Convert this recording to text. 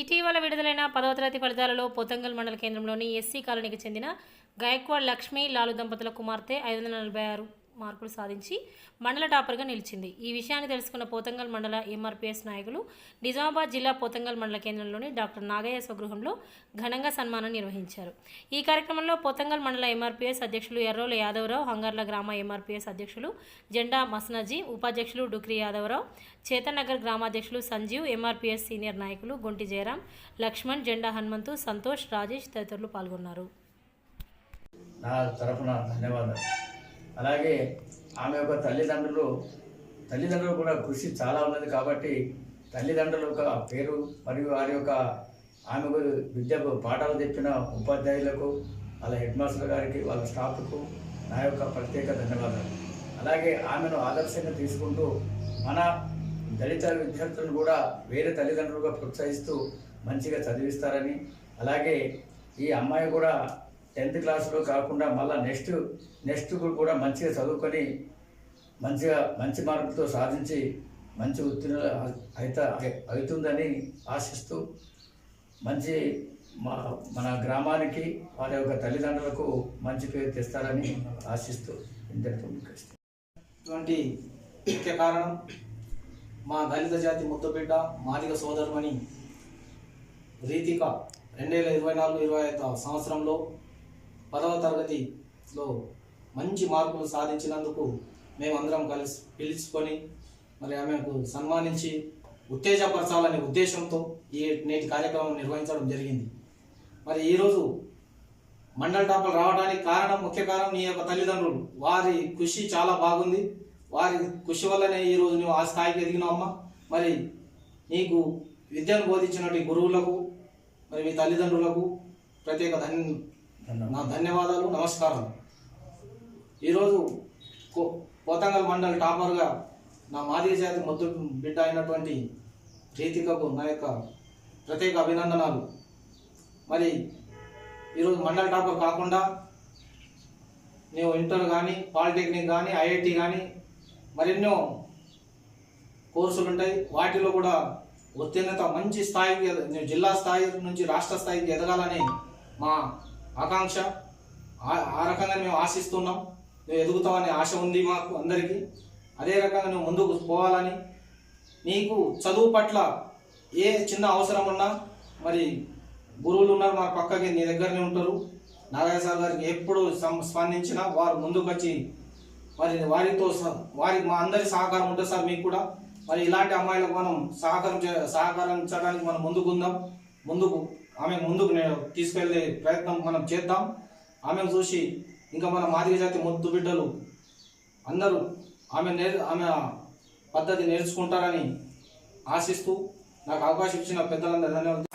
ఇటీవల విడుదలైన పదవ తరగతి ఫలితాలలో పోతంగల్ మండల కేంద్రంలోని ఎస్సీ కాలనీకి చెందిన గాయక్వాడ్ లక్ష్మీ లాలు దంపతుల కుమార్తె ఐదు వందల నలభై ఆరు. మార్కులు సాధించి మండల టాపర్గా నిలిచింది. ఈ విషయాన్ని తెలుసుకున్న పోతంగల్ మండల ఎంఆర్పిఎస్ నాయకులు నిజామాబాద్ జిల్లా పోతంగల్ మండల కేంద్రంలోని డాక్టర్ నాగయ్య స్వగృహంలో ఘనంగా సన్మానం నిర్వహించారు. ఈ కార్యక్రమంలో పోతంగల్ మండల ఎంఆర్పిఎస్ అధ్యక్షులు ఎర్రోల యాదవరావు హంగర్ల గ్రామ ఎంఆర్పిఎస్ అధ్యక్షులు జెండా మస్నజీ ఉపాధ్యక్షులు డుక్రి యాదవరావు చేతనగర్ గ్రామాధ్యక్షులు సంజీవ్ ఎంఆర్పిఎస్ సీనియర్ నాయకులు గొంటి జయరాం లక్ష్మణ్ జెండా హనుమంతు సంతోష్ రాజేష్ తదితరులు పాల్గొన్నారు. నా తరఫున ధన్యవాదాలు. అలాగే ఆమె యొక్క తల్లిదండ్రులు తల్లిదండ్రులు కూడా కృషి చాలా ఉన్నది కాబట్టి తల్లిదండ్రుల యొక్క పేరు మరియు వారి యొక్క ఆమెకు విద్యకు పాఠాలు చెప్పిన ఉపాధ్యాయులకు వాళ్ళ హెడ్ మాస్టర్ గారికి వాళ్ళ స్టాఫ్కు నా యొక్క ప్రత్యేక ధన్యవాదాలు. అలాగే ఆమెను ఆదర్శంగా తీసుకుంటూ మన దళిత విద్యార్థులను కూడా వేరే తల్లిదండ్రులుగా ప్రోత్సహిస్తూ మంచిగా చదివిస్తారని అలాగే ఈ అమ్మాయి కూడా టెన్త్ క్లాస్లో కాకుండా మళ్ళీ నెక్స్ట్ నెక్స్ట్ కూడా మంచిగా చదువుకొని మంచిగా మంచి మార్కులతో సాధించి మంచి ఉత్తీర్ణ అయితే అవుతుందని ఆశిస్తూ మంచి మా మన గ్రామానికి వారి యొక్క తల్లిదండ్రులకు మంచి పేరు తెస్తారని ఆశిస్తూ ఇంతటితో ఇటువంటి ముఖ్య కారణం మా దళిత జాతి ముద్దబిడ్డ మాదిగ సోదరుమణి రీతిక రెండు వేల ఇరవై నాలుగు ఇరవై ఐదు సంవత్సరంలో పదవ తరగతిలో మంచి మార్కులు సాధించినందుకు మేమందరం కలిసి పిలుచుకొని మరి ఆమెకు సన్మానించి ఉత్తేజపరచాలనే ఉద్దేశంతో ఈ నేటి కార్యక్రమం నిర్వహించడం జరిగింది. మరి ఈరోజు మండల టాపులు రావడానికి కారణం ముఖ్య కారణం నీ యొక్క తల్లిదండ్రులు. వారి కృషి చాలా బాగుంది. వారి కృషి వల్లనే ఈరోజు నువ్వు ఆ స్థాయికి ఎదిగినావు అమ్మ. మరి నీకు విద్యను బోధించినటువంటి గురువులకు మరి మీ తల్లిదండ్రులకు ప్రత్యేక ధన్య నా ధన్యవాదాలు నమస్కారం. ఈరోజు కో- పోతంగల్ మండల్ టాపర్గా నా మాదిరి జాతి ముద్దు బిడ్డ అయినటువంటి రీతికకు నా యొక్క ప్రత్యేక అభినందనాలు. మరి ఈరోజు మండల్ టాపర్ కాకుండా నీవు ఇంటర్ కానీ పాలిటెక్నిక్ కానీ ఐఐటి కానీ మరెన్నో కోర్సులు ఉంటాయి. వాటిలో కూడా ఉత్తీర్ణత మంచి స్థాయికి జిల్లా స్థాయి నుంచి రాష్ట్ర స్థాయికి ఎదగాలని మా ఆకాంక్ష. ఆ- ఆ రకంగా మేము ఆశిస్తున్నాం. మేము ఎదుగుతావనే ఆశ ఉంది మాకు అందరికీ. అదే రకంగా నువ్వు ముందుకు పోవాలని నీకు చదువు పట్ల ఏ చిన్న అవసరం ఉన్నా మరి గురువులు ఉన్నారు మా పక్కకి నీ దగ్గరనే ఉంటారు. నారాయణ సార్ గారికి ఎప్పుడు స్పందించినా వారు ముందుకు వచ్చి మరి వారితో వారి మా అందరి సహకారం ఉంటుంది సార్ మీకు కూడా. మరి ఇలాంటి అమ్మాయిలకు మనం సహకారం చే- సహకరించడానికి మనం ముందుకుందాం. ముందుకు ఆమె ముందుకు నేను తీసుకెళ్ళే ప్రయత్నం మనం చేద్దాం. ఆమెను చూసి ఇంకా మన మాదిగ జాతి ముద్దు బిడ్డలు అందరూ ఆమె నేర్ ఆమె పద్ధతి నేర్చుకుంటారని ఆశిస్తూ నాకు అవకాశం ఇచ్చిన పెద్దలందరూ ధన్యవాదాలు.